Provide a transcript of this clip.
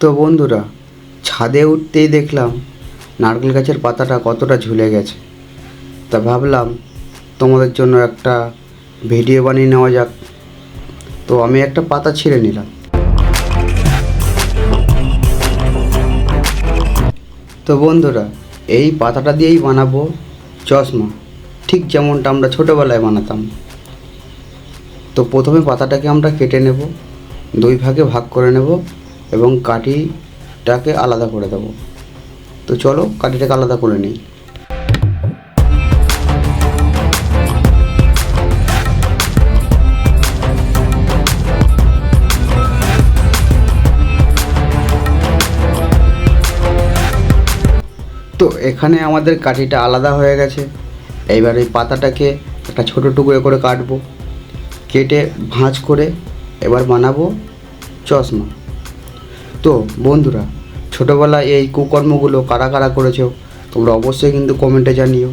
তো বন্ধুরা, ছাদে উঠতেই দেখলাম নারকেল গাছের পাতাটা কতটা ঝুলে গেছে। তা ভাবলাম তোমাদের জন্য একটা ভিডিও বানিয়ে নেওয়া যাক। তো আমি একটা পাতা ছিঁড়ে নিলাম। তো বন্ধুরা, এই পাতাটা দিয়েই বানাবো চশমা। ঠিক যেমনটা আমরা ছোটোবেলায় বানাতাম। তো প্রথমে পাতাটাকে আমরা কেটে নেব, দুই ভাগে ভাগ করে নেব। এবং কাঠিটাকে আলাদা করে দেব। তো চলো কাঠিটাকে আলাদা করে নিই। তো এখানে আমাদের কাঠিটা আলাদা হয়ে গেছে। এইবার এই পাতাটাকে একটা ছোটো টুকরো করে কাটবো। কেটে ভাঁজ করে এবার বানাবো চশমা। তো বন্ধুরা ছোটোবেলায় এই কুকর্মগুলো কারা কারা করেছ তোমরা অবশ্যই কিন্তু কমেন্টে জানিও।